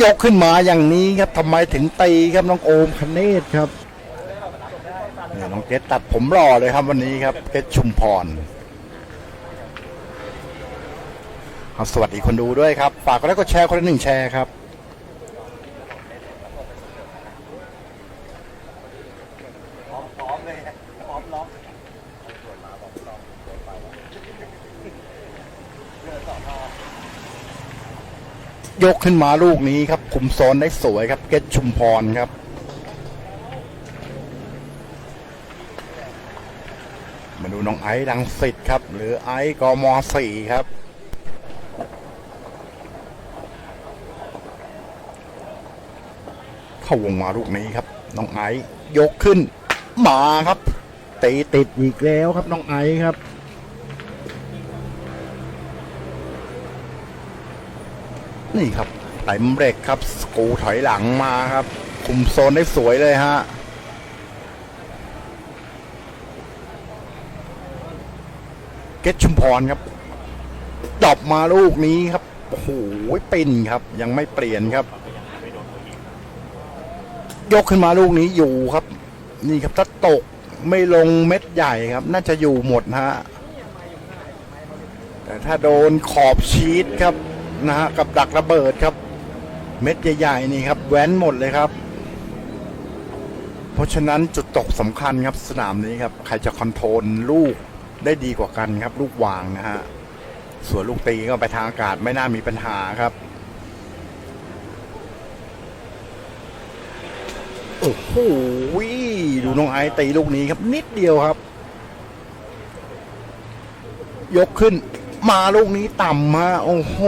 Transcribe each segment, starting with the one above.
ยกขึ้นมาอย่างนี้ครับทำไมถึงตีครับน้องโอมคเนศครับเนี่ยน้องเกตตัดผมรอเลยครับวันนี้ครับเกตชุมพรเอาสวัสดีคนดูด้วยครับ ฝากกดไลค์กดแชร์คนละหนึ่งแชร์ครับ ยกขึ้นมาลูกนี้ครับ คุมโซนได้สวยครับ เกตชุมพรครับ มาดูน้องไอซ์ดังสิทธ์ครับ หรือไอซ์กมสี่ครับเข้าวงมาลูกนี้ครับ น้องไอซ์ยกขึ้น มาครับตีติดอีกแล้วครับน้องไอซ์ครับ นี่ครับเต็มเบรกครับสกูถอยหลังมาครับ คุมโซนได้สวยเลยฮะเกตชุมพรครับดอบมาลูกนี้ครับโอ้โหปิ่นครับ ยังไม่เปลี่ยนครับ ยกขึ้นมาลูกนี้อยู่ครับ นี่ครับถ้าตกไม่ลงเม็ดใหญ่ครับ น่าจะอยู่หมดฮะแต่ถ้าโดนขอบชีตครับ นะฮะกับดักระเบิดครับ เม็ดใหญ่ๆนี่ครับ แว้นหมดเลยครับ เพราะฉะนั้นจุดตกสำคัญครับสนามนี้ครับใครจะคอนโทรลลูกได้ดีกว่ากันครับ ลูกวางนะฮะส่วนลูกตีก็ไปทางอากาศไม่น่ามีปัญหาครับโอ้โหดูน้องไอตีลูกนี้ครับ นิดเดียวครับ ยกขึ้น มาลูกนี้ต่ำฮะโอ้โห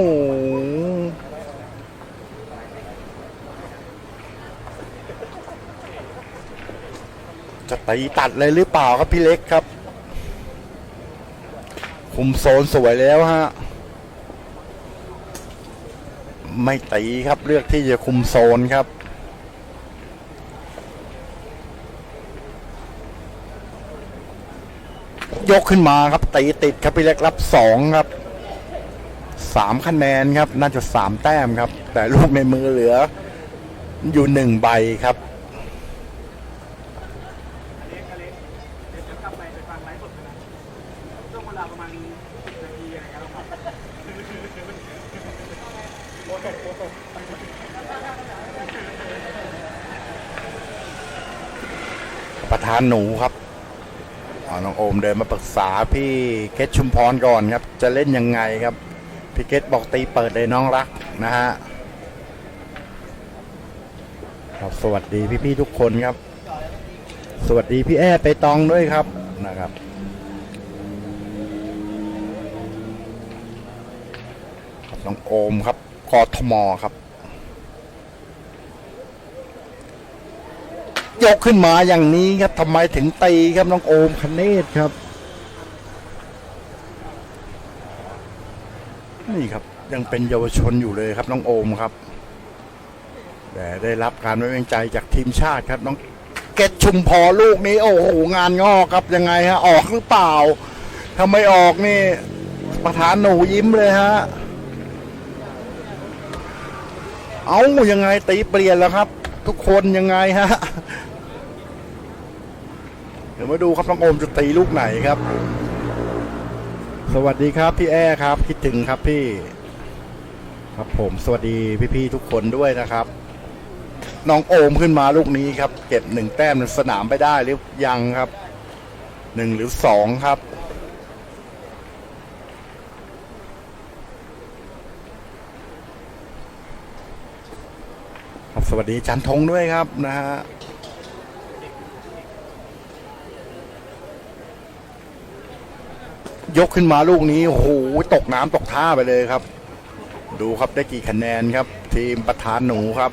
จะตีตัดเลยหรือเปล่าครับพี่เล็กครับ คุมโซนสวยแล้วฮะ ไม่ตีครับเลือกที่จะคุมโซนครับ ยกขึ้นมาครับตีติดครับพี่เล็กรับสองครับสามคะแนนครับ น่าจะสามแต้มครับ แต่ลูกในมือเหลือ อยู่หนึ่งใบครับช่วงเวลาประมาณ10นาทีอะไรเงี้ยเราครับประธานหนูครับ เอาน้องโอมเดินมาปรึกษาพี่เกตชุมพรก่อนครับ จะเล่นยังไงครับพี่เกตบอกตีเปิดเลยน้องรักนะฮะครับสวัสดีพี่ๆทุกคนครับ สวัสดีพี่แอ้ไปตองด้วยครับนะครับครับน้องโอมครับกทมครับ ยกขึ้นมาอย่างนี้ครับทำไมถึงตีครับน้องโอมคเนศครับ นี่ครับยังเป็นเยาวชนอยู่เลยครับน้องโอมครับ แต่ได้รับการไว้วางใจจากทีมชาติครับน้องเกตชุมพอลูกนี้โอ้โหงานงอกครับยังไงฮะออกหรือเปล่าถ้าไม่ออกนี่ประธานหนูยิ้มเลยฮะเอายังไงตีเปลี่ยนแล้วครับ ทุกคนยังไงฮะ เดี๋ยวมาดูครับน้องโอมจะตีลูกไหนครับ สวัสดีครับพี่แอ้ครับ คิดถึงครับพี่ ครับผมสวัสดีพี่ๆทุกคนด้วยนะครับน้องโอมขึ้นมาลูกนี้ครับ เก็บหนึ่งแต้มในสนามไปได้หรือยังครับหนึ่งหรือสองครับครับสวัสดีจันทงด้วยครับนะฮะ ยกขึ้นมาลูกนี้โอ้โหตกน้ำตกท่าไปเลยครับ ดูครับได้กี่คะแนนครับ ทีมประธานหนูครับ